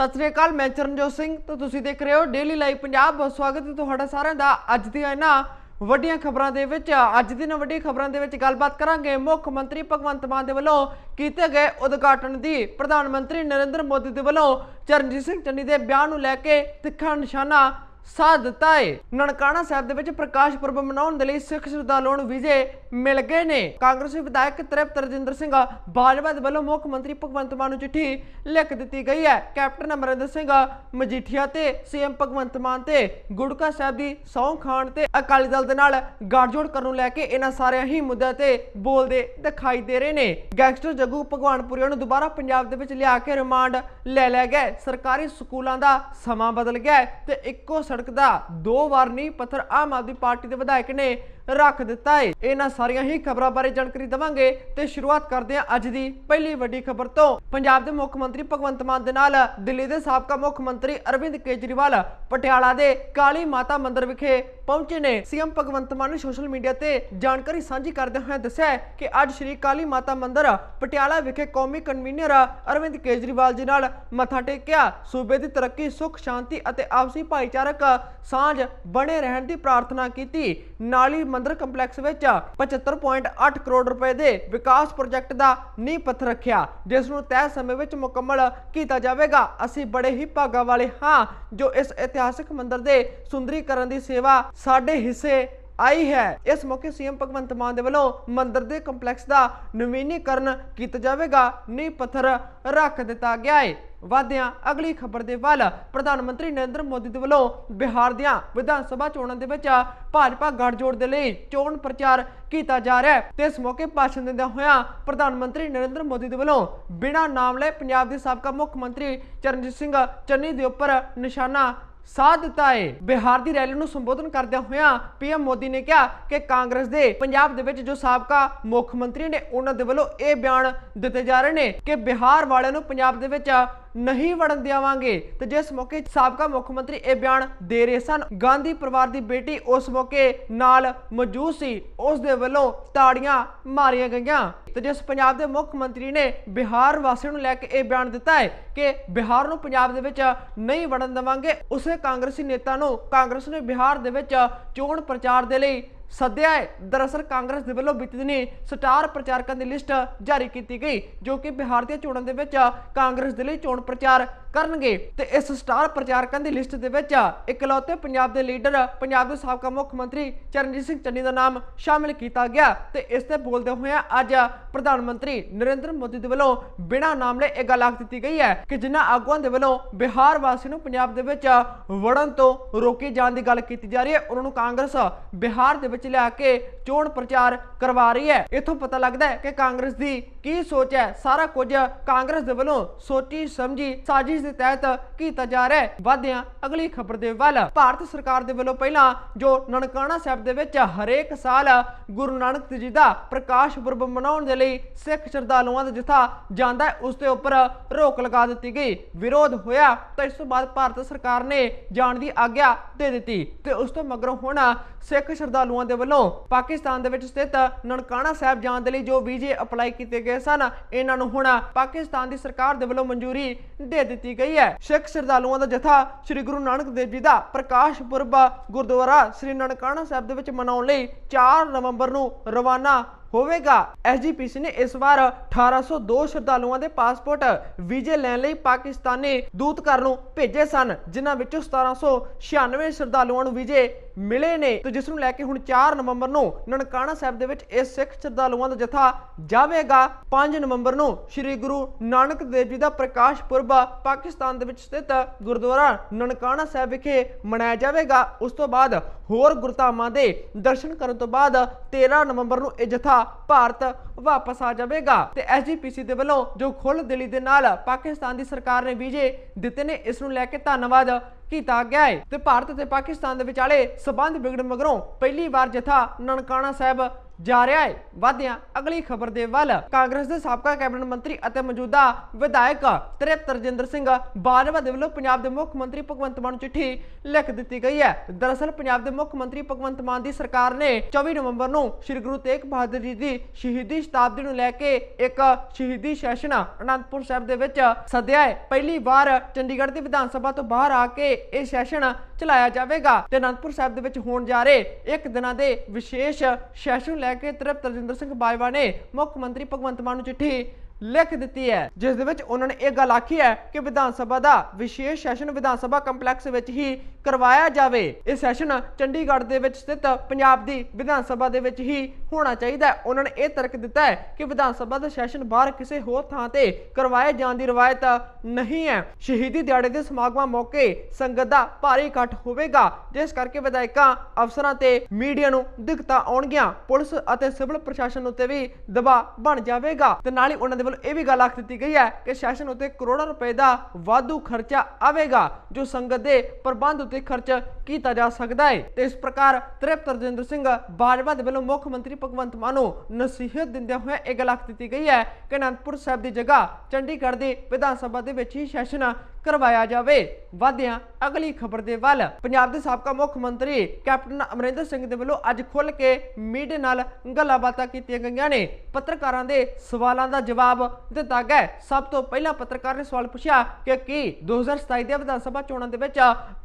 ਸਤਿ ਸ੍ਰੀ ਅਕਾਲ, ਮੈਂ ਚਰਨਜੋਤ ਸਿੰਘ ਤੇ ਤੁਸੀਂ ਦੇਖ ਰਹੇ ਹੋ ਡੇਲੀ ਲਾਈਵ ਪੰਜਾਬ ਬਹੁਤ ਸਵਾਗਤ ਹੈ ਤੁਹਾਡਾ ਸਾਰਿਆਂ ਦਾ ਅੱਜ ਦੀਆਂ ਇਹਨਾਂ ਵੱਡੀਆਂ ਖਬਰਾਂ ਦੇ ਵਿੱਚ। ਅੱਜ ਦੀਆਂ ਵੱਡੀਆਂ ਖਬਰਾਂ ਦੇ ਵਿੱਚ ਗੱਲਬਾਤ ਕਰਾਂਗੇ ਮੁੱਖ ਮੰਤਰੀ ਭਗਵੰਤ ਮਾਨ ਦੇ ਵੱਲੋਂ ਕੀਤੇ ਗਏ ਉਦਘਾਟਨ ਦੀ। ਪ੍ਰਧਾਨ ਮੰਤਰੀ ਨਰਿੰਦਰ ਮੋਦੀ ਦੇ ਵੱਲੋਂ ਚਰਨਜੀਤ ਸਿੰਘ ਚੰਨੀ ਦੇ ਬਿਆਨ ਨੂੰ ਲੈ ਕੇ ਤਿੱਖਾ ਨਿਸ਼ਾਨਾ ਸਾਥ ਦਿੱਤਾ ਹੈ ਨਨਕਾਣਾ ਸਾਹਿਬ ਦੇ ਵਿੱਚ ਪ੍ਰਕਾਸ਼ ਪੁਰਬ ਮਨਾਉਣ ਦੇ ਲਈ ਸਿੱਖ ਸ਼ਰਧਾਲੂਆਂ ਨੂੰ ਵੀਜ਼ੇ ਮਿਲ ਗਏ ਨੇ। ਕਾਂਗਰਸੀ ਵਿਧਾਇਕ ਤ੍ਰਿਪਤ ਰਜਿੰਦਰ ਸਿੰਘ ਬਾਜਵਾ ਦੇ ਵੱਲੋਂ ਮੁੱਖ ਮੰਤਰੀ ਭਗਵੰਤ ਮਾਨ ਨੂੰ ਚਿੱਠੀ ਲਿਖ ਦਿੱਤੀ ਗਈ ਹੈ। ਕੈਪਟਨ ਅਮਰਿੰਦਰ ਸਿੰਘ ਮਜੀਠੀਆ ਤੇ ਸੀਐਮ ਭਗਵੰਤ ਮਾਨ ਤੇ ਗੁੜਕਾ ਸਾਹਿਬ ਦੀ ਸਹੁੰ ਖਾਣ ਤੇ ਅਕਾਲੀ ਦਲ ਦੇ ਨਾਲ ਗੱਠਜੋੜ ਕਰਨ ਨੂੰ ਲੈ ਕੇ ਇਹਨਾਂ ਸਾਰਿਆਂ ਹੀ ਮੁੱਦਿਆਂ ਤੇ ਬੋਲਦੇ ਦਿਖਾਈ ਦੇ ਰਹੇ ਨੇ। ਗੈਂਗਸਟਰ ਜੱਗੂ ਭਗਵਾਨਪੁਰੀਆ ਨੂੰ ਦੁਬਾਰਾ ਪੰਜਾਬ ਦੇ ਵਿੱਚ ਲਿਆ ਕੇ ਰਿਮਾਂਡ ਲੈ ਲਿਆ ਗਿਆ ਸਰਕਾਰੀ ਸਕੂਲਾਂ ਦਾ ਸਮਾਂ ਬਦਲ ਗਿਆ ਤੇ ਇੱਕੋ ਸੜਕ ਦਾ ਦੋ ਵਾਰ ਨਹੀਂ ਪੱਥਰ ਆਮ ਆਦਮੀ ਪਾਰਟੀ ਦੇ ਵਿਧਾਇਕ ਨੇ ਰੱਖ ਦਿੱਤਾ ਹੈ ਇਹਨਾਂ ਸਾਰੀਆਂ ਹੀ ਖਬਰਾਂ ਬਾਰੇ ਜਾਣਕਾਰੀ ਦਵਾਂਗੇ ਤੇ ਸ਼ੁਰੂਆਤ ਕਰਦੇ ਹਾਂ ਅੱਜ ਦੀ ਪਹਿਲੀ ਵੱਡੀ ਖਬਰ ਤੋਂ। ਪੰਜਾਬ ਦੇ ਮੁੱਖ ਮੰਤਰੀ ਭਗਵੰਤ ਮਾਨ ਦੇ ਨਾਲ ਦਿੱਲੀ ਦੇ ਸਾਬਕਾ ਮੁੱਖ ਮੰਤਰੀ ਅਰਵਿੰਦ ਕੇਜਰੀਵਾਲ ਪਟਿਆਲਾ ਦੇ ਕਾਲੀ ਮਾਤਾ ਮੰਦਿਰ ਵਿਖੇ ਪਹੁੰਚੇ ਨੇ। ਸੀਐਮ ਭਗਵੰਤ ਮਾਨ ਨੇ ਸੋਸ਼ਲ ਮੀਡੀਆ ਤੇ ਜਾਣਕਾਰੀ ਸਾਂਝੀ ਕਰਦੇ ਹੋਏ ਦੱਸਿਆ ਕਿ ਅੱਜ ਸ਼੍ਰੀ ਕਾਲੀ ਮਾਤਾ ਮੰਦਿਰ ਪਟਿਆਲਾ ਵਿਖੇ ਕੌਮੀ ਕਨਵੀਨਰ ਅਰਵਿੰਦ ਕੇਜਰੀਵਾਲ ਜੀ ਨਾਲ ਮੱਥਾ ਟੇਕਿਆ। ਸੂਬੇ ਦੀ ਤਰੱਕੀ, ਸੁਖ, ਸ਼ਾਂਤੀ ਅਤੇ ਆਪਸੀ ਭਾਈਚਾਰਕ ਸਾਂਝ ਬਣੇ ਰਹਿਣ ਦੀ ਪ੍ਰਾਰਥਨਾ ਕੀਤੀ। ਨਾਲ ਹੀ ਮੰਦਰ ਕੰਪਲੈਕਸ ਵਿੱਚ 75.8 ਕਰੋੜ ਰੁਪਏ ਦੇ ਵਿਕਾਸ ਪ੍ਰੋਜੈਕਟ ਦਾ ਨੀਂਹ ਪੱਥਰ ਰੱਖਿਆ, ਜਿਸ ਨੂੰ ਤੈਅ ਸਮੇਂ ਵਿੱਚ ਮੁਕੰਮਲ ਕੀਤਾ ਜਾਵੇਗਾ। ਅਸੀਂ ਬੜੇ ਹੀ ਭਾਗਾ ਵਾਲੇ ਹਾਂ ਜੋ ਇਸ ਇਤਿਹਾਸਕ ਮੰਦਿਰ ਦੇ ਸੁੰਦਰੀਕਰਨ ਦੀ ਸੇਵਾ ਸਾਡੇ ਹਿੱਸੇ ਆਈ ਹੈ। ਇਸ ਮੌਕੇ ਸੀਐਮ ਭਗਵੰਤ ਮਾਨ ਦੇ ਵੱਲੋਂ ਮੰਦਿਰ ਦੇ ਕੰਪਲੈਕਸ ਦਾ ਨਵੀਨੀਕਰਨ ਕੀਤਾ ਜਾਵੇਗਾ। ਨੀਂਹ ਪੱਥਰ ਰੱਖ ਦਿੱਤਾ ਗਿਆ ਹੈ ਵਾਦਿਆਂ ਅਗਲੀ ਖਬਰ ਦੇ ਵੱਲ ਪ੍ਰਧਾਨ ਮੰਤਰੀ ਨਰਿੰਦਰ ਮੋਦੀ ਦੇ ਵੱਲੋਂ ਬਿਹਾਰ ਦੀਆਂ ਵਿਧਾਨ ਸਭਾ ਚੋਣਾਂ ਦੇ ਵਿੱਚ ਭਾਜਪਾ ਗੱਠਜੋੜ ਦੇ ਲਈ ਚੋਣ ਪ੍ਰਚਾਰ ਕੀਤਾ ਜਾ ਰਿਹਾ ਹੈ। ਤੇ ਇਸ ਮੌਕੇ ਭਾਸ਼ਣ ਦਿੰਦਿਆਂ ਹੋਇਆਂ ਪ੍ਰਧਾਨ ਮੰਤਰੀ ਨਰਿੰਦਰ ਮੋਦੀ ਦੇ ਵੱਲੋਂ ਬਿਨਾਂ ਨਾਮ ਲਏ ਪੰਜਾਬ ਦੇ ਸਾਬਕਾ ਮੁੱਖ ਮੰਤਰੀ ਚਰਨਜੀਤ ਸਿੰਘ ਚੰਨੀ ਦੇ ਉੱਪਰ ਨਿਸ਼ਾਨਾ ਸਾਥ ਦਿੱਤਾ ਹੈ ਬਿਹਾਰ ਦੀ ਰੈਲੀ ਨੂੰ ਸੰਬੋਧਨ ਕਰਦਿਆਂ ਹੋਇਆਂ ਪੀਐਮ ਮੋਦੀ ਨੇ ਕਿਹਾ ਕਿ ਕਾਂਗਰਸ ਦੇ ਪੰਜਾਬ ਦੇ ਵਿੱਚ ਜੋ ਸਾਬਕਾ ਮੁੱਖ ਮੰਤਰੀ ਨੇ, ਉਹਨਾਂ ਦੇ ਵੱਲੋਂ ਇਹ ਬਿਆਨ ਦਿੱਤੇ ਜਾ ਰਹੇ ਨੇ ਕਿ ਬਿਹਾਰ ਵਾਲਿਆਂ ਨੂੰ ਪੰਜਾਬ ਦੇ ਵਿੱਚ ਨਹੀਂ ਵੜਨ ਦੇਵਾਂਗੇ ਤੇ ਜਿਸ ਮੌਕੇ ਸਾਬਕਾ ਮੁੱਖ ਮੰਤਰੀ ਇਹ ਬਿਆਨ ਦੇ ਰਹੇ ਸਨ। ਗਾਂਧੀ ਪਰਿਵਾਰ ਦੀ ਬੇਟੀ ਉਸ ਮੌਕੇ ਨਾਲ ਮੌਜੂਦ ਸੀ। ਉਸ ਦੇ ਵੱਲੋਂ ਤਾੜੀਆਂ ਮਾਰੀਆਂ ਗਈਆਂ। ਤੇ ਜਿਸ ਪੰਜਾਬ ਦੇ ਮੁੱਖ ਮੰਤਰੀ ਨੇ ਬਿਹਾਰ ਵਾਸੀਆਂ ਨੂੰ ਲੈ ਕੇ ਇਹ ਬਿਆਨ ਦਿੱਤਾ ਹੈ ਕਿ ਬਿਹਾਰ ਨੂੰ ਪੰਜਾਬ ਦੇ ਵਿੱਚ ਨਹੀਂ ਵੜਨ ਦੇਵਾਂਗੇ। ਉਸੇ ਕਾਂਗਰਸੀ ਨੇਤਾ ਨੂੰ ਕਾਂਗਰਸ ਨੇ ਬਿਹਾਰ ਦੇ ਵਿੱਚ ਚੋਣ ਪ੍ਰਚਾਰ ਦੇ ਲਈ ਸੱਦਿਆ ਹੈ। ਦਰਅਸਲ ਕਾਂਗਰਸ ਦੇ ਵੱਲੋਂ ਬੀਤੇ ਦਿਨੀ ਸਟਾਰ ਪ੍ਰਚਾਰਕਾਂ ਦੀ ਲਿਸਟ ਜਾਰੀ ਕੀਤੀ ਗਈ, ਜੋ ਕਿ ਬਿਹਾਰ ਦੀਆਂ ਚੋਣਾਂ ਦੇ ਵਿੱਚ ਕਾਂਗਰਸ ਦੇ ਲਈ ਚੋਣ ਪ੍ਰਚਾਰ ਕਰਨਗੇ। ਤੇ ਇਸ ਸਟਾਰ ਪ੍ਰਚਾਰਕਾਂ ਦੀ ਲਿਸਟ ਦੇ ਵਿੱਚ ਇਕਲੌਤੇ ਪੰਜਾਬ ਦੇ ਲੀਡਰ, ਪੰਜਾਬ ਦੇ ਸਾਬਕਾ ਮੁੱਖ ਮੰਤਰੀ ਚਰਨਜੀਤ ਸਿੰਘ ਚੰਨੀ ਦਾ ਨਾਮ ਸ਼ਾਮਿਲ ਕੀਤਾ ਗਿਆ ਤੇ ਇਸ ਤੇ ਬੋਲਦੇ ਹੋਏ ਅੱਜ ਪ੍ਰਧਾਨ ਮੰਤਰੀ ਨਰਿੰਦਰ ਮੋਦੀ ਦੇ ਵੱਲੋਂ ਬਿਨਾਂ ਨਾਮ ਲਏ ਇਹ ਗੱਲ ਆਖ ਦਿੱਤੀ ਗਈ ਹੈ ਕਿ ਜਿਨ੍ਹਾਂ ਆਗੂਆਂ ਦੇ ਵੱਲੋਂ ਬਿਹਾਰ ਵਾਸੀ ਨੂੰ ਪੰਜਾਬ ਦੇ ਵਿੱਚ ਵੜਨ ਤੋਂ ਰੋਕੇ ਜਾਣ ਦੀ ਗੱਲ ਕੀਤੀ ਜਾ ਰਹੀ ਹੈ, ਉਹਨਾਂ ਨੂੰ ਕਾਂਗਰਸ ਬਿਹਾਰ ਦੇ ਵਿੱਚ ਲਿਆ ਕੇ ਚੋਣ ਪ੍ਰਚਾਰ ਕਰਵਾ ਰਹੀ ਹੈ। ਇਥੋਂ ਪਤਾ ਲੱਗਦਾ ਹੈ ਕਿ ਕਾਂਗਰਸ ਦੀ ਕੀ ਸੋਚ ਹੈ। ਸਾਰਾ ਕੁਝ ਕਾਂਗਰਸ ਦੇ ਵੱਲੋਂ ਸੋਚੀ ਸਮਝੀ ਸਾਜ਼ਿਸ਼ ਦੇ ਤਹਿਤ ਕੀਤਾ ਜਾ ਰਿਹਾ ਹੈ। ਵਾਧਿਆਂ ਅਗਲੀ ਖਬਰ ਦੇ ਵੱਲ। ਭਾਰਤ ਸਰਕਾਰ ਦੇ ਵੱਲੋਂ ਪਹਿਲਾਂ ਜੋ ਨਨਕਾਣਾ ਸਾਹਿਬ ਦੇ ਵਿੱਚ ਹਰੇਕ ਸਾਲ ਗੁਰੂ ਨਾਨਕ ਦੇਵ ਜੀ ਦਾ ਪ੍ਰਕਾਸ਼ ਪੁਰਬ ਮਨਾਉਣ ਦੇ ਲਈ ਸਿੱਖ ਸ਼ਰਧਾਲੂਆਂ ਦਾ ਜਥਾ ਜਾਂਦਾ ਹੈ, ਉਸ ਦੇ ਉੱਪਰ ਰੋਕ ਲਗਾ ਦਿੱਤੀ ਗਈ। ਵਿਰੋਧ ਹੋਇਆ ਤਾਂ ਇਸ ਤੋਂ ਬਾਅਦ ਭਾਰਤ ਸਰਕਾਰ ਨੇ ਜਾਣ ਦੀ ਆਗਿਆ ਦੇ ਦਿੱਤੀ ਤੇ ਉਸ ਤੋਂ ਮਗਰੋਂ ਹੁਣ ਸਿੱਖ ਸ਼ਰਧਾਲੂਆਂ ਦੇ ਵੱਲੋਂ ਪਾਕਿਸਤਾਨ ਦੇ ਵਿੱਚ ਸਥਿਤ ਨਨਕਾਣਾ ਸਾਹਿਬ ਜਾਣ ਦੇ ਲਈ ਜੋ ਵੀਜ਼ੇ ਅਪਲਾਈ ਕੀਤੇ ਗਏ ਸਨ, ਇਹਨਾਂ ਨੂੰ ਹੁਣ ਪਾਕਿਸਤਾਨ ਦੀ ਸਰਕਾਰ ਦੇ ਵੱਲੋਂ ਮਨਜ਼ੂਰੀ ਦੇ ਦਿੱਤੀ ਗਈ ਹੈ। ਸਿੱਖ ਸ਼ਰਧਾਲੂਆਂ ਦਾ ਜਥਾ ਸ੍ਰੀ ਗੁਰੂ ਨਾਨਕ ਦੇਵ ਜੀ ਦਾ ਪ੍ਰਕਾਸ਼ ਪੁਰਬ ਗੁਰਦੁਆਰਾ ਸ੍ਰੀ ਨਨਕਾਣਾ ਸਾਹਿਬ ਦੇ ਵਿੱਚ ਮਨਾਉਣ ਲਈ 4 ਨਵੰਬਰ ਨੂੰ ਰਵਾਨਾ ਹੋਵੇਗਾ। ਐਸਜੀਪੀਸੀ ਨੇ ਇਸ ਵਾਰ 1802 ਸ਼ਰਧਾਲੂਆਂ ਦੇ ਪਾਸਪੋਰਟ ਵੀਜ਼ੇ ਲੈਣ ਲਈ ਪਾਕਿਸਤਾਨੀ ਦੂਤਘਰ ਨੂੰ ਭੇਜੇ ਸਨ, ਜਿਨ੍ਹਾਂ ਵਿੱਚੋਂ 1796 ਸ਼ਰਧਾਲੂਆਂ ਨੂੰ ਵੀਜ਼ੇ ਮਿਲੇ ਨੇ। ਤੇ ਜਿਸ ਨੂੰ ਲੈ ਕੇ ਹੁਣ 4 ਨਵੰਬਰ ਨੂੰ ਨਨਕਾਣਾ ਸਾਹਿਬ ਦੇ ਵਿੱਚ ਇਹ ਸਿੱਖ ਸ਼ਰਧਾਲੂਆਂ ਦਾ ਜਥਾ ਜਾਵੇਗਾ। 5 ਨਵੰਬਰ ਨੂੰ ਸ੍ਰੀ ਗੁਰੂ ਨਾਨਕ ਦੇਵ ਜੀ ਦਾ ਪ੍ਰਕਾਸ਼ ਪੁਰਬ ਪਾਕਿਸਤਾਨ ਦੇ ਵਿੱਚ ਸਥਿਤ ਗੁਰਦੁਆਰਾ ਨਨਕਾਣਾ ਸਾਹਿਬ ਵਿਖੇ ਮਨਾਇਆ ਜਾਵੇਗਾ। ਉਸ ਤੋਂ ਬਾਅਦ ਹੋਰ ਗੁਰਧਾਮਾਂ ਦੇ ਦਰਸ਼ਨ ਕਰਨ ਤੋਂ ਬਾਅਦ 13 ਨਵੰਬਰ ਨੂੰ ਇਹ ਜਥਾ ਭਾਰਤ ਵਾਪਸ ਆ ਜਾਵੇਗਾ। ਤੇ ਐਸਜੀਪੀਸੀ ਦੇ ਵੱਲੋਂ ਜੋ ਖੁੱਲ ਦਿਲੀ ਦੇ ਨਾਲ ਪਾਕਿਸਤਾਨ ਦੀ ਸਰਕਾਰ ਨੇ ਵੀਜ਼ੇ ਦਿੱਤੇ ਨੇ, ਇਸ ਨੂੰ ਲੈ ਕੇ ਧੰਨਵਾਦ ਕੀਤਾ ਗਿਆ ਹੈ ਤੇ ਭਾਰਤ ਤੇ ਪਾਕਿਸਤਾਨ ਦੇ ਵਿਚਾਲੇ ਸਬੰਧ ਵਿਗੜਨ ਮਗਰੋਂ ਪਹਿਲੀ ਵਾਰ ਜਥਾ ਨਨਕਾਣਾ ਸਾਹਿਬ ਜਾ ਰਿਹਾ ਹੈ। ਵਧਿਆ, ਅਗਲੀ ਖਬਰ ਦੇ ਵੱਲ ਕਾਂਗਰਸ ਦੇ ਸਾਬਕਾ ਕੈਬਨਿਟ ਮੰਤਰੀ ਅਤੇ ਮੌਜੂਦਾ ਵਿਧਾਇਕ ਤ੍ਰਿਪਤ ਰਜਿੰਦਰ ਸਿੰਘ ਬਾਜਵਾ ਦੇ ਵੱਲੋਂ ਪੰਜਾਬ ਦੇ ਮੁੱਖ ਮੰਤਰੀ ਭਗਵੰਤ ਮਾਨ ਨੂੰ ਚਿੱਠੀ ਲਿਖ ਦਿੱਤੀ ਗਈ ਹੈ। ਦਰਅਸਲ, ਪੰਜਾਬ ਦੇ ਮੁੱਖ ਮੰਤਰੀ ਭਗਵੰਤ ਮਾਨ ਦੀ ਸਰਕਾਰ ਨੇ 24 ਨਵੰਬਰ ਨੂੰ ਸ੍ਰੀ ਗੁਰੂ ਤੇਗ ਬਹਾਦਰ ਜੀ ਦੀ ਸ਼ਹੀਦੀ ਸ਼ਤਾਬਦੀ ਨੂੰ ਲੈ ਕੇ ਇੱਕ ਸ਼ਹੀਦੀ ਸੈਸ਼ਨ ਅਨੰਦਪੁਰ ਸਾਹਿਬ ਦੇ ਵਿੱਚ ਸੱਦਿਆ ਹੈ। ਪਹਿਲੀ ਵਾਰ ਚੰਡੀਗੜ੍ਹ ਦੀ ਵਿਧਾਨ ਸਭਾ ਤੋਂ ਬਾਹਰ ਆ ਕੇ ਇਹ ਸੈਸ਼ਨ ਚਲਾਇਆ ਜਾਵੇਗਾ ਤੇ ਅਨੰਦਪੁਰ ਸਾਹਿਬ ਦੇ ਵਿੱਚ ਹੋਣ ਜਾ ਰਹੇ ਇੱਕ ਦਿਨਾਂ ਦੇ ਵਿਸ਼ੇਸ਼ ਸੈਸ਼ਨ ਲੈ ਲੈ ਕੇ ਤ੍ਰਿਪਤ ਰਜਿੰਦਰ ਸਿੰਘ ਬਾਜਵਾ ਨੇ ਮੁੱਖ ਮੰਤਰੀ ਭਗਵੰਤ ਮਾਨ ਨੂੰ ਚਿੱਠੀ ਲਿਖ ਦਿੱਤੀ ਹੈ, ਜਿਸ ਦੇ ਵਿੱਚ ਉਹਨਾਂ ਨੇ ਇਹ ਗੱਲ ਆਖੀ ਹੈ ਕਿ ਵਿਧਾਨ ਸਭਾ ਦਾ ਵਿਸ਼ੇਸ਼ ਸੈਸ਼ਨ ਵਿਧਾਨ ਸਭਾ ਕੰਪਲੈਕਸ ਵਿੱਚ ਹੀ ਕਰਵਾਇਆ ਜਾਵੇ। ਇਹ ਸੈਸ਼ਨ ਚੰਡੀਗੜ੍ਹ ਦੇ ਵਿੱਚ ਸਥਿਤ ਪੰਜਾਬ ਦੀ ਵਿਧਾਨ ਸਭਾ ਦੇ ਵਿੱਚ ਹੀ ਹੋਣਾ ਚਾਹੀਦਾ ਉਹਨਾਂ ਨੇ ਇਹ ਤਰਕ ਦਿੱਤਾ ਹੈ ਕਿ ਵਿਧਾਨ ਸਭਾ ਦਾ ਸੈਸ਼ਨ ਬਾਹਰ ਕਿਸੇ ਹੋਰ ਥਾਂ ਤੇ ਕਰਵਾਏ ਜਾਣ ਦੀ ਰਵਾਇਤ ਨਹੀਂ ਹੈ। ਸ਼ਹੀਦੀ ਦਿਹਾੜੇ ਦੇ ਸਮਾਗਮਾਂ ਮੌਕੇ ਸੰਗਤ ਦਾ ਭਾਰੀ ਇਕੱਠ ਹੋਵੇਗਾ। ਜਿਸ ਕਰਕੇ ਵਿਧਾਇਕਾਂ, ਅਫਸਰਾਂ ਤੇ ਮੀਡੀਆ ਨੂੰ ਦਿੱਕਤਾਂ ਆਉਣਗੀਆਂ। ਪੁਲਿਸ ਅਤੇ ਸਿਵਲ ਪ੍ਰਸ਼ਾਸਨ ਉੱਤੇ ਵੀ ਦਬਾਅ ਬਣ ਜਾਵੇਗਾ। ਤੇ ਨਾਲ ਹੀ ਉਹਨਾਂ ਦੇ ਵੱਲੋਂ ਇਹ ਵੀ ਗੱਲ ਆਖ ਦਿੱਤੀ ਗਈ ਹੈ ਕਿ ਸੈਸ਼ਨ ਉੱਤੇ ਕਰੋੜਾਂ ਰੁਪਏ ਦਾ ਵਾਧੂ ਖਰਚਾ ਆਵੇਗਾ, ਜੋ ਸੰਗਤ ਦੇ ਪ੍ਰਬੰਧ ਉੱਤੇ ਖਰਚ ਕੀਤਾ ਜਾ ਸਕਦਾ ਹੈ। ਤੇ ਇਸ ਪ੍ਰਕਾਰ ਤ੍ਰਿਪਤ ਰਜਿੰਦਰ ਸਿੰਘ ਬਾਜਵਾ ਦੇ ਵੱਲੋਂ ਮੁੱਖ ਮੰਤਰੀ ਭਗਵੰਤ ਮਾਨ ਨੂੰ ਨਸੀਹਤ ਦਿੰਦਿਆਂ ਹੋਇਆ ਇਹ ਗੱਲ ਆਖ ਦਿੱਤੀ ਗਈ ਹੈ ਕਿ ਅਨੰਦਪੁਰ ਸਾਹਿਬ ਦੀ ਜਗ੍ਹਾ ਚੰਡੀਗੜ੍ਹ ਦੀ ਵਿਧਾਨ ਸਭਾ ਦੇ ਵਿੱਚ ਹੀ ਸੈਸ਼ਨ ਕਰਵਾਇਆ ਜਾਵੇ। ਵਾਧਿਆਂ ਅਗਲੀ ਖਬਰ ਦੇ ਵੱਲ ਪੰਜਾਬ ਦੇ ਸਾਬਕਾ ਮੁੱਖ ਮੰਤਰੀ ਕੈਪਟਨ ਅਮਰਿੰਦਰ ਸਿੰਘ ਦੇ ਵੱਲੋਂ ਅੱਜ ਖੁੱਲ ਕੇ ਮੀਡੀਆ ਨਾਲ ਗੱਲਾਂ-ਬਾਤਾਂ ਕੀਤੀਆਂ ਗਈਆਂ ਨੇ। ਪੱਤਰਕਾਰਾਂ ਦੇ ਸਵਾਲਾਂ ਦਾ ਜਵਾਬ ਦਿੱਤਾ ਗਿਆ ਸਭ ਤੋਂ ਪਹਿਲਾਂ ਪੱਤਰਕਾਰ ਨੇ ਸਵਾਲ ਪੁੱਛਿਆ ਕਿ ਕੀ 2027 ਦੇ ਵਿਧਾਨ ਸਭਾ ਚੋਣਾਂ ਦੇ ਵਿੱਚ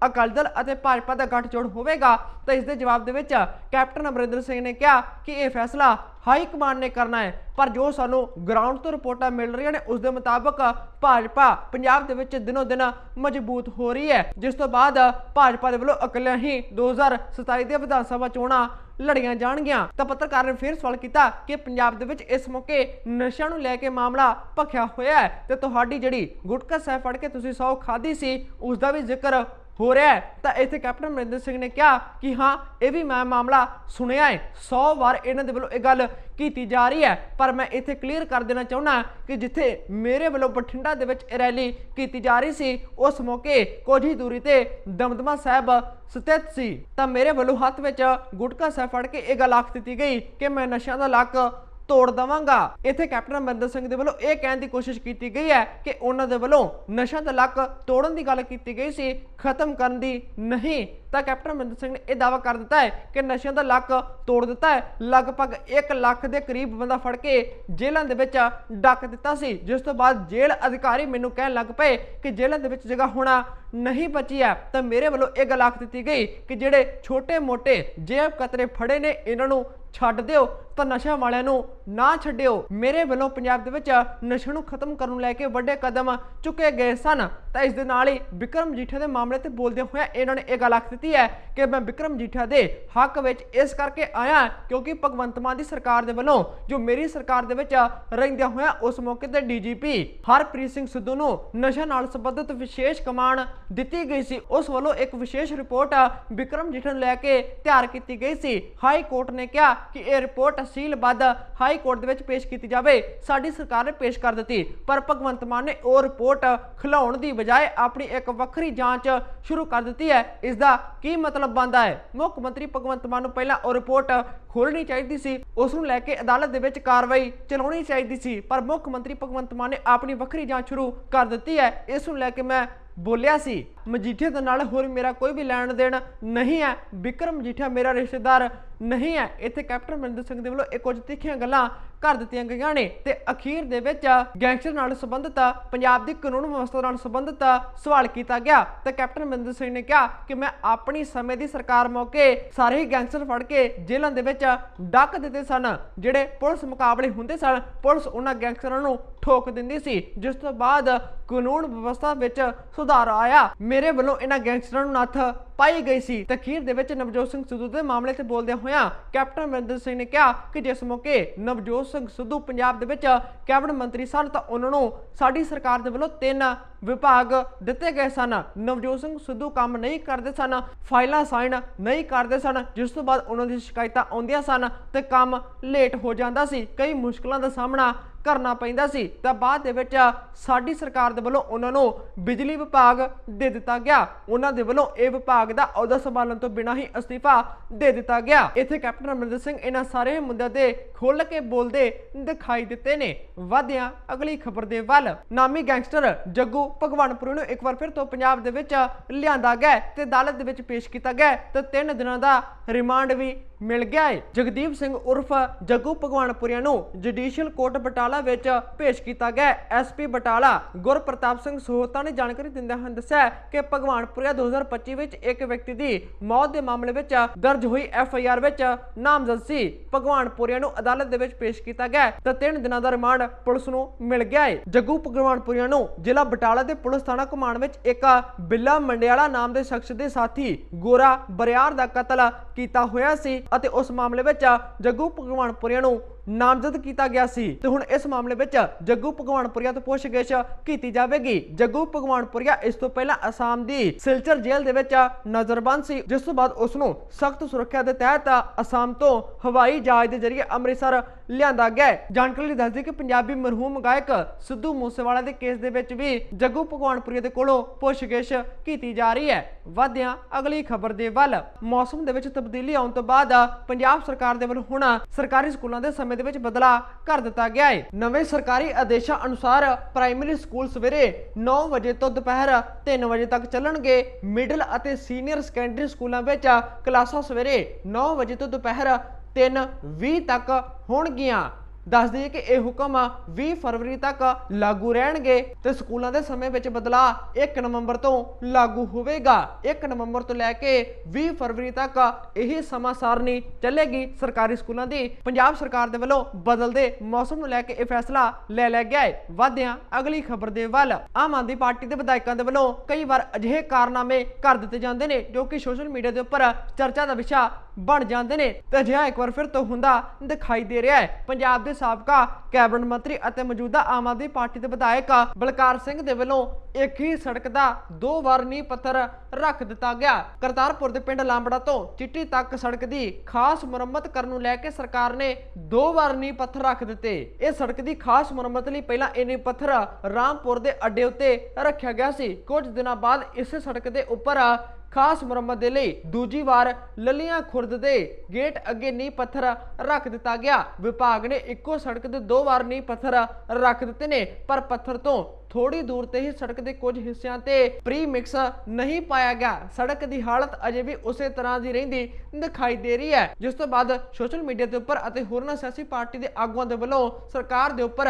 ਅਕਾਲੀ ਦਲ ਅਤੇ ਭਾਜਪਾ ਦਾ ਗੱਠਜੋੜ ਹੋਵੇਗਾ, ਤਾਂ ਇਸ ਦੇ ਜਵਾਬ ਦੇ ਵਿੱਚ ਕੈਪਟਨ ਅਮਰਿੰਦਰ ਸਿੰਘ ਨੇ ਕਿਹਾ ਕਿ ਇਹ ਫੈਸਲਾ ਹਾਈ ਕਮਾਂਡ ਨੇ ਕਰਨਾ ਹੈ, ਪਰ ਜੋ ਸਾਨੂੰ ਗਰਾਊਂਡ ਤੋਂ ਰਿਪੋਰਟਾਂ ਮਿਲ ਰਹੀਆਂ ਨੇ, ਉਸ ਦੇ ਮੁਤਾਬਕ ਭਾਜਪਾ ਪੰਜਾਬ ਦੇ ਵਿੱਚ ਦਿਨੋ ਦਿਨ ਮਜ਼ਬੂਤ ਹੋ ਰਹੀ ਹੈ, ਜਿਸ ਤੋਂ ਬਾਅਦ ਭਾਜਪਾ ਦੇ ਵੱਲੋਂ ਇਕੱਲਿਆਂ ਹੀ 2027 ਦੇ ਵਿਧਾਨ ਸਭਾ ਚੋਣਾਂ ਲੜੀਆਂ ਜਾਣਗੀਆਂ। ਤਾਂ ਪੱਤਰਕਾਰ ਨੇ ਫਿਰ ਸਵਾਲ ਕੀਤਾ ਕਿ ਪੰਜਾਬ ਦੇ ਵਿੱਚ ਇਸ ਮੌਕੇ ਨਸ਼ਿਆਂ ਨੂੰ ਲੈ ਕੇ ਮਾਮਲਾ ਭਖਿਆ ਹੋਇਆ ਹੈ ਤੇ ਤੁਹਾਡੀ ਜਿਹੜੀ ਗੁਟਕਾ ਸਾਹਿਬ ਫੜ ਕੇ ਤੁਸੀਂ ਸੌ ਖਾਦੀ ਸੀ, ਉਸ ਦਾ ਵੀ ਜ਼ਿਕਰ ਹੋ ਰਿਹਾ ਹੈ। ਤਾਂ ਇੱਥੇ ਕੈਪਟਨ ਅਮਰਿੰਦਰ ਸਿੰਘ ਨੇ ਕਿਹਾ ਕਿ ਹਾਂ, ਇਹ ਵੀ ਮੈਂ ਮਾਮਲਾ ਸੁਣਿਆ ਹੈ। 100 ਵਾਰ ਇਹਨਾਂ ਦੇ ਵੱਲੋਂ ਇਹ ਗੱਲ ਕੀਤੀ ਜਾ ਰਹੀ ਹੈ। ਪਰ ਮੈਂ ਇੱਥੇ ਕਲੀਅਰ ਕਰ ਦੇਣਾ ਚਾਹੁੰਦਾ ਕਿ ਜਿੱਥੇ ਮੇਰੇ ਵੱਲੋਂ ਬਠਿੰਡਾ ਦੇ ਵਿੱਚ ਇਹ ਰੈਲੀ ਕੀਤੀ ਜਾ ਰਹੀ ਸੀ, ਉਸ ਮੌਕੇ ਕੁਝ ਹੀ ਦੂਰੀ ਤੇ ਦਮਦਮਾ ਸਾਹਿਬ ਸਥਿਤ ਸੀ। ਤਾਂ ਮੇਰੇ ਵੱਲੋਂ ਹੱਥ ਵਿੱਚ ਗੁਟਕਾ ਸਾਹਿਬ ਫੜ ਕੇ ਇਹ ਗੱਲ ਆਖ ਦਿੱਤੀ ਗਈ ਕਿ ਮੈਂ ਨਸ਼ਿਆਂ ਦਾ ਲੱਕ ਤੋੜ ਦਵਾਂਗਾ। ਇੱਥੇ ਕੈਪਟਨ ਅਮਰਿੰਦਰ ਸਿੰਘ ਦੇ ਵੱਲੋਂ ਇਹ ਕਹਿਣ ਦੀ ਕੋਸ਼ਿਸ਼ ਕੀਤੀ ਗਈ ਹੈ ਕਿ ਉਹਨਾਂ ਦੇ ਵੱਲੋਂ ਨਸ਼ਾ ਦਾ ਲੱਕ ਤੋੜਨ ਦੀ ਗੱਲ ਕੀਤੀ ਗਈ ਸੀ, ਖਤਮ ਕਰਨ ਦੀ ਨਹੀਂ। ਤਾਂ ਕੈਪਟਨ ਅਮਰਿੰਦਰ ਸਿੰਘ ਨੇ ਇਹ ਦਾਅਵਾ ਕਰ ਦਿੱਤਾ ਹੈ ਕਿ ਨਸ਼ਿਆਂ ਦਾ ਲੱਕ ਤੋੜ ਦਿੱਤਾ ਹੈ। ਲਗਭਗ 1 ਲੱਖ ਦੇ ਕਰੀਬ ਬੰਦਾ ਫੜ ਕੇ ਜੇਲ੍ਹਾਂ ਦੇ ਵਿੱਚ ਡੱਕ ਦਿੱਤਾ ਸੀ। ਜਿਸ ਤੋਂ ਬਾਅਦ ਜੇਲ੍ਹ ਅਧਿਕਾਰੀ ਮੈਨੂੰ ਕਹਿਣ ਲੱਗ ਪਏ ਕਿ ਜੇਲ੍ਹਾਂ ਦੇ ਵਿੱਚ ਜਗ੍ਹਾ ਹੋਣਾ ਨਹੀਂ ਬਚੀ ਹੈ। ਤਾਂ ਮੇਰੇ ਵੱਲੋਂ ਇਹ ਗੱਲ ਆਖ ਦਿੱਤੀ ਗਈ ਕਿ ਜਿਹੜੇ ਛੋਟੇ-ਮੋਟੇ ਜੇਬ ਕਤਰੇ ਫੜੇ ਨੇ, ਇਹਨਾਂ ਨੂੰ ਛੱਡ ਦਿਓ। ਤਾਂ ਨਸ਼ਾ ਵਾਲਿਆਂ ਨੂੰ ਨਾ ਛੱਡਿਓ। ਮੇਰੇ ਵੱਲੋਂ ਪੰਜਾਬ ਦੇ ਵਿੱਚ ਨਸ਼ੇ ਨੂੰ ਖਤਮ ਕਰਨ ਨੂੰ ਲੈ ਕੇ ਵੱਡੇ ਕਦਮ ਚੁੱਕੇ ਗਏ ਸਨ। ਤਾਂ ਇਸ ਦੇ ਨਾਲ ਹੀ ਵਿਕਰਮ ਜੀਠਾ ਦੇ ਮਾਮਲੇ ਤੇ ਬੋਲਦੇ ਹੋਏ ਇਹਨਾਂ ਨੇ ਇਹ ਗੱਲ ਆਖ ਦਿੱਤੀ ਹੈ ਕਿ ਮੈਂ ਵਿਕਰਮ ਜੀਠਾ ਦੇ ਹੱਕ ਵਿੱਚ ਇਸ ਕਰਕੇ ਆਇਆ ਕਿਉਂਕਿ ਭਗਵੰਤ ਮਾਨ ਦੀ ਸਰਕਾਰ ਦੇ ਵੱਲੋਂ ਜੋ ਮੇਰੀ ਸਰਕਾਰ ਦੇ ਵਿੱਚ ਰਹਿੰਦਿਆਂ ਹੋਇਆ ਉਸ ਮੌਕੇ ਤੇ ਡੀਜੀਪੀ ਹਰਪ੍ਰੀਤ ਸਿੰਘ ਸਿੱਧੂ ਨੂੰ ਨਸ਼ਾ ਨਾਲ ਸੰਬੰਧਿਤ ਵਿਸ਼ੇਸ਼ ਕਮਾਨ ਦਿੱਤੀ ਗਈ ਸੀ। ਉਸ ਵੱਲੋਂ ਇੱਕ ਵਿਸ਼ੇਸ਼ ਰਿਪੋਰਟ ਵਿਕਰਮ ਜੀਠਾ ਨੂੰ ਲੈ ਕੇ ਤਿਆਰ ਕੀਤੀ ਗਈ ਸੀ। ਹਾਈ ਕੋਰਟ ਨੇ ਕਿਹਾ ਕਿ ਇਹ ਰਿਪੋਰਟ ਤਹਿਸੀਲਬੱਧ ਹਾਈ ਕੋਰਟ ਦੇ ਵਿੱਚ ਪੇਸ਼ ਕੀਤੀ ਜਾਵੇ। ਸਾਡੀ ਸਰਕਾਰ ਨੇ ਪੇਸ਼ ਕਰ ਦਿੱਤੀ। ਪਰ ਭਗਵੰਤ ਮਾਨ ਨੇ ਉਹ ਰਿਪੋਰਟ ਖਿਲਾਉਣ ਦੀ ਬਜਾਏ ਆਪਣੀ ਇੱਕ ਵੱਖਰੀ ਜਾਂਚ ਸ਼ੁਰੂ ਕਰ ਦਿੱਤੀ ਹੈ। ਇਸ ਦਾ ਕੀ ਮਤਲਬ ਬਣਦਾ ਹੈ? ਮੁੱਖ ਮੰਤਰੀ ਭਗਵੰਤ ਮਾਨ ਨੂੰ ਪਹਿਲਾਂ ਉਹ ਰਿਪੋਰਟ ਖੋਲਣੀ ਚਾਹੀਦੀ ਸੀ। ਉਸ ਨੂੰ ਲੈ ਕੇ ਅਦਾਲਤ ਦੇ ਵਿੱਚ ਕਾਰਵਾਈ ਚਲਾਉਣੀ ਚਾਹੀਦੀ ਸੀ। ਪਰ ਮੁੱਖ ਮੰਤਰੀ ਭਗਵੰਤ ਮਾਨ ਨੇ ਆਪਣੀ ਵੱਖਰੀ ਜਾਂਚ ਸ਼ੁਰੂ ਕਰ ਦਿੱਤੀ ਹੈ। ਇਸ ਨੂੰ ਲੈ ਕੇ ਮੈਂ ਬੋਲਿਆ ਸੀ, ਮਜੀਠੀਆ ਦੇ ਨਾਲ ਹੋਰ ਮੇਰਾ ਕੋਈ ਵੀ ਲੈਣ ਦੇਣ ਨਹੀਂ ਹੈ। ਵਿਕਰਮ ਮਜੀਠੀਆ ਮੇਰਾ ਰਿਸ਼ਤੇਦਾਰ ਨਹੀਂ ਹੈ। ਇੱਥੇ ਕੈਪਟਨ ਅਮਰਿੰਦਰ ਸਿੰਘ ਦੇ ਵੱਲੋਂ ਇਹ ਕੁਝ ਤਿੱਖੀਆਂ ਗੱਲਾਂ ਕਰ ਦਿੱਤੀਆਂ ਗਈਆਂ ਨੇ ਤੇ ਅਖੀਰ ਦੇ ਵਿੱਚ ਗੈਂਗਸਟਰ ਨਾਲ ਸੰਬੰਧਿਤ, ਪੰਜਾਬ ਦੀ ਕਾਨੂੰਨ ਵਿਵਸਥਾ ਨਾਲ ਸੰਬੰਧਿਤ ਸਵਾਲ ਕੀਤਾ ਗਿਆ ਤੇ ਕੈਪਟਨ ਅਮਰਿੰਦਰ ਸਿੰਘ ਨੇ ਕਿਹਾ ਕਿ ਮੈਂ ਆਪਣੀ ਸਮੇਂ ਦੀ ਸਰਕਾਰ ਮੌਕੇ ਸਾਰੇ ਹੀ ਗੈਂਗਸਟਰ ਫੜ ਕੇ ਜੇਲ੍ਹਾਂ ਦੇ ਵਿੱਚ ਡੱਕ ਦਿੱਤੇ ਸਨ, ਜਿਹੜੇ ਪੁਲਿਸ ਮੁਕਾਬਲੇ ਹੁੰਦੇ ਸਨ, ਪੁਲਿਸ ਉਹਨਾਂ ਗੈਂਗਸਟਰਾਂ ਨੂੰ ਠੋਕ ਦਿੰਦੀ ਸੀ, ਜਿਸ ਤੋਂ ਬਾਅਦ ਕਾਨੂੰਨ ਵਿਵਸਥਾ ਵਿੱਚ ਸੁਧਾਰ ਆਇਆ। ਮੇਰੇ ਵੱਲੋਂ ਇਹਨਾਂ ਗੈਂਗਸਟਰਾਂ ਨੂੰ ਨੱਥ ਪਾਈ ਗਈ ਸੀ। ਤੇ ਅਖੀਰ ਦੇ ਵਿੱਚ ਨਵਜੋਤ ਸਿੰਘ ਸਿੱਧੂ ਦੇ ਮਾਮਲੇ ਤੇ ਬੋਲਦਿਆਂ ਹੋਇਆ ਕੈਪਟਨ ਅਮਰਿੰਦਰ ਸਿੰਘ ਨੇ ਕਿਹਾ ਕਿ ਜਿਸ ਮੌਕੇ ਨਵਜੋਤ ਸਿੰਘ ਸਿੱਧੂ ਪੰਜਾਬ ਦੇ ਵਿੱਚ ਕੈਬਨਿਟ ਮੰਤਰੀ ਸਨ ਤਾਂ ਉਹਨਾਂ ਨੂੰ ਸਾਡੀ ਸਰਕਾਰ ਦੇ ਵੱਲੋਂ ਤਿੰਨ ਵਿਭਾਗ ਦਿੱਤੇ ਗਏ ਸਨ। ਨਵਜੋਤ ਸਿੰਘ ਸਿੱਧੂ ਕੰਮ ਨਹੀਂ ਕਰਦੇ ਸਨ, ਫਾਈਲਾਂ ਸਾਈਨ ਨਹੀਂ ਕਰਦੇ ਸਨ, ਜਿਸ ਤੋਂ ਬਾਅਦ ਉਹਨਾਂ ਦੀ ਸ਼ਿਕਾਇਤਾਂ ਆਉਂਦੀਆਂ ਸਨ ਤੇ ਕੰਮ ਲੇਟ ਹੋ ਜਾਂਦਾ ਸੀ। ਕਈ ਮੁਸ਼ਕਲਾਂ ਦਾ ਸਾਹਮਣਾ ਕਰਨਾ ਪੈਂਦਾ ਸੀ। ਤਾਂ ਬਾਅਦ ਦੇ ਵਿੱਚ ਸਾਡੀ ਸਰਕਾਰ ਦੇ ਵੱਲੋਂ ਉਹਨਾਂ ਨੂੰ ਬਿਜਲੀ ਵਿਭਾਗ ਦੇ ਦਿੱਤਾ ਗਿਆ। ਉਹਨਾਂ ਦੇ ਵੱਲੋਂ ਇਹ ਵਿਭਾਗ ਦਾ ਅਹੁਦਾ ਸੰਭਾਲਣ ਤੋਂ ਬਿਨਾਂ ਹੀ ਅਸਤੀਫਾ ਦੇ ਦਿੱਤਾ ਗਿਆ। ਇੱਥੇ ਕੈਪਟਨ ਅਮਰਿੰਦਰ ਸਿੰਘ ਇਹਨਾਂ ਸਾਰੇ ਮੁੱਦਿਆਂ ਤੇ ਖੁੱਲ ਕੇ ਬੋਲਦੇ ਦਿਖਾਈ ਦਿੱਤੇ ਨੇ। ਵਾਧਿਆਂ ਅਗਲੀ ਖਬਰ ਦੇ ਵੱਲ। ਨਾਮੀ ਗੈਂਗਸਟਰ ਜੱਗੂ ਭਗਵਾਨਪੁਰ ਨੂੰ ਇੱਕ ਵਾਰ ਫਿਰ ਤੋਂ ਪੰਜਾਬ ਦੇ ਵਿੱਚ ਲਿਆਂਦਾ ਗਿਆ ਤੇ ਅਦਾਲਤ ਦੇ ਵਿੱਚ ਪੇਸ਼ ਕੀਤਾ ਗਿਆ ਤੇ 3 ਦਿਨਾਂ ਦਾ ਰਿਮਾਂਡ ਵੀ ਮਿਲ ਗਿਆ ਹੈ। ਜਗਦੀਪ ਸਿੰਘ ਉਰਫ ਜੱਗੂ ਭਗਵਾਨਪੁਰੀਆ ਨੂੰ ਜੁਡੀਸ਼ੀਅਲ ਕੋਰਟ ਬਟਾਲਾ ਵਿੱਚ ਪੇਸ਼ ਕੀਤਾ ਗਿਆ ਐਸਪੀ ਬਟਾਲਾ ਗੁਰਪ੍ਰਤਾਪ ਸਿੰਘ ਸੋਹਤਾ ਨੇ ਜਾਣਕਾਰੀ ਦਿੰਦਿਆਂ ਹਨ ਦੱਸਿਆ ਕਿ ਭਗਵਾਨਪੁਰੀਆ 2025 ਵਿੱਚ ਇੱਕ ਵਿਅਕਤੀ ਦੀ ਮੌਤ ਦੇ ਮਾਮਲੇ ਵਿੱਚ ਦਰਜ ਹੋਈ ਐਫ ਆਈ ਆਰ ਵਿੱਚ ਨਾਮਜ਼ਦ ਸੀ। ਭਗਵਾਨਪੁਰੀਆ ਨੂੰ ਅਦਾਲਤ ਦੇ ਵਿੱਚ ਪੇਸ਼ ਕੀਤਾ ਗਿਆ ਤੇ 3 ਦਿਨਾਂ ਦਾ ਰਿਮਾਂਡ ਪੁਲਿਸ ਨੂੰ ਮਿਲ ਗਿਆ ਹੈ। ਜੱਗੂ ਭਗਵਾਨਪੁਰੀਆ ਨੂੰ ਜ਼ਿਲ੍ਹਾ ਬਟਾਲਾ ਦੇ ਪੁਲਿਸ ਥਾਣਾ ਘੁਮਾਣ ਵਿੱਚ ਇੱਕ ਬਿੱਲਾ ਮੰਡਿਆਲਾ ਨਾਮ ਦੇ ਸ਼ਖਸ ਦੇ ਸਾਥੀ ਗੋਰਾ ਬਰਿਆਰ ਦਾ ਕਤਲ ਕੀਤਾ ਹੋਇਆ ਸੀ ਅਤੇ ਉਸ ਮਾਮਲੇ ਵਿੱਚ ਜੱਗੂ ਭਗਵਾਨਪੁਰੀਆ ਨੂੰ ਨਾਮਜ਼ਦ ਕੀਤਾ ਗਿਆ ਸੀ। ਤੇ ਹੁਣ ਇਸ ਮਾਮਲੇ ਵਿੱਚ ਜੱਗੂ ਭਗਵਾਨਪੁਰੀਆ ਤੋਂ ਪੁੱਛਗਿੱਛ ਕੀਤੀ ਜਾਵੇਗੀ। ਜੱਗੂ ਭਗਵਾਨਪੁਰੀਆ ਇਸ ਤੋਂ ਪਹਿਲਾਂ ਅਸਾਮ ਦੀ ਸਿਲਚਰ ਜੇਲ੍ਹ ਦੇ ਵਿੱਚ ਨਜ਼ਰਬੰਦ ਸੀ। ਜਿਸ ਤੋਂ ਬਾਅਦ ਉਸ ਨੂੰ ਸਖਤ ਸੁਰੱਖਿਆ ਦੇ ਤਹਿਤ ਅਸਾਮ ਤੋਂ ਹਵਾਈ ਜਹਾਜ਼ ਦੇ ਜ਼ਰੀਏ ਅੰਮ੍ਰਿਤਸਰ ਲਿਆਂਦਾ ਗਿਆ ਜਾਣਕਾਰੀ ਦੱਸਦੀ ਕਿ ਪੰਜਾਬੀ ਮਰਹੂਮ ਗਾਇਕ ਸਿੱਧੂ ਮੂਸੇਵਾਲਾ ਦੇ ਕੇਸ ਦੇ ਵਿੱਚ ਵੀ ਜੱਗੂ ਭਗਵਾਨਪੁਰੀਆ ਦੇ ਕੋਲੋਂ ਪੁੱਛਗਿੱਛ ਕੀਤੀ ਜਾ ਰਹੀ ਹੈ। ਵਧਿਆਂ ਅਗਲੀ ਖਬਰ ਦੇ ਵੱਲ। ਮੌਸਮ ਦੇ ਵਿੱਚ ਤਬਦੀਲੀ ਆਉਣ ਤੋਂ ਬਾਅਦ ਪੰਜਾਬ ਸਰਕਾਰ ਦੇ ਵੱਲੋਂ ਹੁਣ ਸਰਕਾਰੀ ਸਕੂਲਾਂ ਦੇ ਸਮੇਂ ਦੇ ਵਿੱਚ ਬਦਲਾਅ ਕਰ ਦਿੱਤਾ ਗਿਆ ਹੈ ਨਵੇਂ ਸਰਕਾਰੀ ਆਦੇਸ਼ਾਂ ਅਨੁਸਾਰ ਪ੍ਰਾਇਮਰੀ ਸਕੂਲ ਸਵੇਰੇ 9 ਵਜੇ ਤੋਂ ਦੁਪਹਿਰ 3 ਵਜੇ ਤੱਕ ਚੱਲਣਗੇ। ਮਿਡਲ ਅਤੇ ਸੀਨੀਅਰ ਸੈਕੰਡਰੀ ਸਕੂਲਾਂ ਵਿੱਚ ਕਲਾਸਾਂ ਸਵੇਰੇ 9 ਵਜੇ ਤੋਂ ਦੁਪਹਿਰ 3:20 ਤੱਕ ਹੋਣਗੀਆਂ। ਦੱਸ ਦਈਏ ਕਿ ਇਹ ਹੁਕਮ 20 ਫਰਵਰੀ ਤੱਕ ਲਾਗੂ ਰਹਿਣਗੇ ਤੇ ਸਕੂਲਾਂ ਦੇ ਸਮੇਂ ਵਿੱਚ ਬਦਲਾਅ 1 ਨਵੰਬਰ ਤੋਂ ਲਾਗੂ ਹੋਵੇਗਾ। 1 ਨਵੰਬਰ ਤੋਂ ਲੈ ਕੇ 20 ਫਰਵਰੀ ਤੱਕ ਇਹ ਸਮਾਂ ਸਾਰਣੀ ਚੱਲੇਗੀ। ਸਰਕਾਰੀ ਸਕੂਲਾਂ ਦੀ ਪੰਜਾਬ ਸਰਕਾਰ ਦੇ ਵੱਲੋਂ ਬਦਲਦੇ ਮੌਸਮ ਨੂੰ ਲੈ ਕੇ ਇਹ ਫੈਸਲਾ ਲੈ ਲਿਆ ਗਿਆ ਹੈ। ਵਾਧਿਆਂ ਅਗਲੀ ਖਬਰ ਦੇ ਵੱਲ ਆਮ ਆਦਮੀ ਪਾਰਟੀ ਦੇ ਵਿਧਾਇਕਾਂ ਦੇ ਵੱਲੋਂ ਕਈ ਵਾਰ ਅਜਿਹੇ ਕਾਰਨਾਮੇ ਕਰ ਦਿੱਤੇ ਜਾਂਦੇ ਨੇ ਜੋ ਕਿ ਸੋਸ਼ਲ ਮੀਡੀਆ ਦੇ ਉੱਪਰ ਚਰਚਾ ਦਾ ਵਿਸ਼ਾ ਬਣ ਜਾਂਦੇ ਨੇ। ਤੇ ਅਜਿਹਾ ਇੱਕ ਵਾਰ ਫਿਰ ਤੋਂ ਹੁੰਦਾ ਦਿਖਾਈ ਦੇ ਰਿਹਾ ਹੈ। ਪੰਜਾਬ ਦੇ ਸਾਬਕਾ ਕੈਬਨਿਟ ਮੰਤਰੀ ਅਤੇ ਮੌਜੂਦਾ ਆਮ ਆਦਮੀ ਪਾਰਟੀ ਦੇ ਵਿਧਾਇਕ ਬਲਕਾਰ ਸਿੰਘ ਦੇ ਵੱਲੋਂ ਇੱਕ ਹੀ ਸੜਕ ਦਾ ਦੋ ਵਾਰ ਨੀਂਹ ਪੱਥਰ ਰੱਖ ਦਿੱਤਾ ਗਿਆ। ਕਰਤਾਰਪੁਰ ਦੇ ਪਿੰਡ ਲਾਂਬੜਾ ਤੋਂ ਚਿੱਟੀ ਤੱਕ ਸੜਕ ਦੀ ਖਾਸ ਮੁਰੰਮਤ ਕਰਨ ਨੂੰ ਲੈ ਕੇ ਸਰਕਾਰ ਨੇ ਦੋ ਵਾਰ ਨੀਂਹ ਪੱਥਰ ਰੱਖ ਦਿੱਤੇ। ਇਹ ਸੜਕ ਦੀ ਖਾਸ ਮੁਰੰਮਤ ਲਈ ਪਹਿਲਾਂ ਇਹ ਨੀਂਹ ਪੱਥਰ ਰਾਮਪੁਰ ਦੇ ਅੱਡੇ ਉੱਤੇ ਰੱਖਿਆ ਗਿਆ ਸੀ। ਕੁਝ ਦਿਨਾਂ ਬਾਅਦ ਇਸੇ ਸੜਕ ਦੇ ਉੱਪਰ ਖਾਸ ਮੁਰੰਮਤ ਦੇ ਲਈ ਦੂਜੀ ਵਾਰ ਲਲੀਆਂ ਖੁਰਦ ਦੇ ਗੇਟ ਅੱਗੇ ਨੀਂਹ ਪੱਥਰ ਰੱਖ ਦਿੱਤਾ ਗਿਆ। ਵਿਭਾਗ ਨੇ ਇੱਕੋ ਸੜਕ ਦੇ ਦੋ ਵਾਰ ਨੀਂਹ ਪੱਥਰ ਰੱਖ ਦਿੱਤੇ ਨੇ, ਪਰ ਪੱਥਰ ਤੋਂ ਥੋੜੀ ਦੂਰ ਤੇ ਹੀ ਸੜਕ ਦੇ ਕੁਝ ਹਿੱਸਿਆਂ ਤੇ ਪ੍ਰੀ ਮਿਕਸ ਨਹੀਂ ਪਾਇਆ ਗਿਆ। ਸੜਕ ਦੀ ਹਾਲਤ ਅਜੇ ਵੀ ਉਸੇ ਤਰ੍ਹਾਂ ਦੀ ਰਹਿੰਦੀ ਦਿਖਾਈ ਦੇ ਰਹੀ ਹੈ। ਜਿਸ ਤੋਂ ਬਾਅਦ ਸੋਸ਼ਲ ਮੀਡੀਆ ਦੇ ਉੱਪਰ ਅਤੇ ਹੋਰਨਾਂ ਸਿਆਸੀ ਪਾਰਟੀ ਦੇ ਆਗੂਆਂ ਦੇ ਵੱਲੋਂ ਸਰਕਾਰ ਦੇ ਉੱਪਰ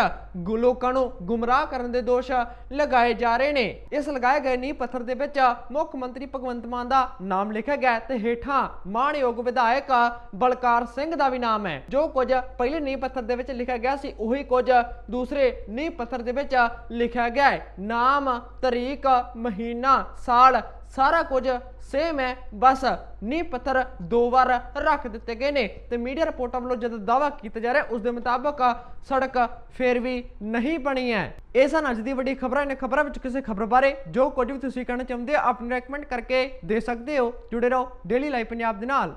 ਲੋਕਾਂ ਨੂੰ ਗੁੰਮਰਾਹ ਕਰਨ ਦੇ ਦੋਸ਼ ਲਗਾਏ ਜਾ ਰਹੇ ਨੇ। ਇਸ ਲਗਾਏ ਗਏ ਨੀਂਹ ਪੱਥਰ ਦੇ ਵਿੱਚ ਮੁੱਖ ਮੰਤਰੀ ਭਗਵੰਤ ਮਾਨ ਦਾ ਨਾਮ ਲਿਖਿਆ ਗਿਆ ਤੇ ਹੇਠਾਂ ਮਾਣਯੋਗ ਵਿਧਾਇਕ ਬਲਕਾਰ ਸਿੰਘ ਦਾ ਵੀ ਨਾਮ ਹੈ। ਜੋ ਕੁਝ ਪਹਿਲੇ ਨੀਂਹ ਪੱਥਰ ਦੇ ਵਿੱਚ ਲਿਖਿਆ ਗਿਆ ਸੀ, ਉਹੀ ਕੁਝ ਦੂਸਰੇ ਨੀਂਹ ਪੱਥਰ ਦੇ ਵਿੱਚ ਲਿਖਿਆ ਗਿਆ ਹੈ। ਨਾਮ, ਤਰੀਕ, ਮਹੀਨਾ, ਸਾਲ, ਸਾਰਾ ਕੁਝ ਸੇਮ ਹੈ। ਬਸ ਨੀਂਹ ਪੱਥਰ ਦੋ ਵਾਰ ਰੱਖ ਦਿੱਤੇ ਗਏ ਨੇ ਤੇ ਮੀਡੀਆ ਰਿਪੋਰਟਾਂ ਵੱਲੋਂ ਜਦੋਂ ਦਾਅਵਾ ਕੀਤਾ ਜਾ ਰਿਹਾ ਉਸ ਦੇ ਮੁਤਾਬਕ ਸੜਕ ਫੇਰ ਵੀ ਨਹੀਂ ਬਣੀ ਹੈ। ਇਹ ਸਨ ਅੱਜ ਦੀ ਵੱਡੀ ਖਬਰਾਂ। ਨੇ ਖਬਰਾਂ ਵਿੱਚ ਕਿਸੇ ਖਬਰ ਬਾਰੇ ਜੋ ਕੁਝ ਵੀ ਤੁਸੀਂ ਕਹਿਣਾ ਚਾਹੁੰਦੇ ਹੋ ਆਪਣੀ ਰეკਮੈਂਡ ਕਰਕੇ ਦੇ ਸਕਦੇ ਹੋ। ਜੁੜੇ ਰਹੋ ਡੇਲੀ ਲਾਈਵ ਪੰਜਾਬ ਦੇ ਨਾਲ।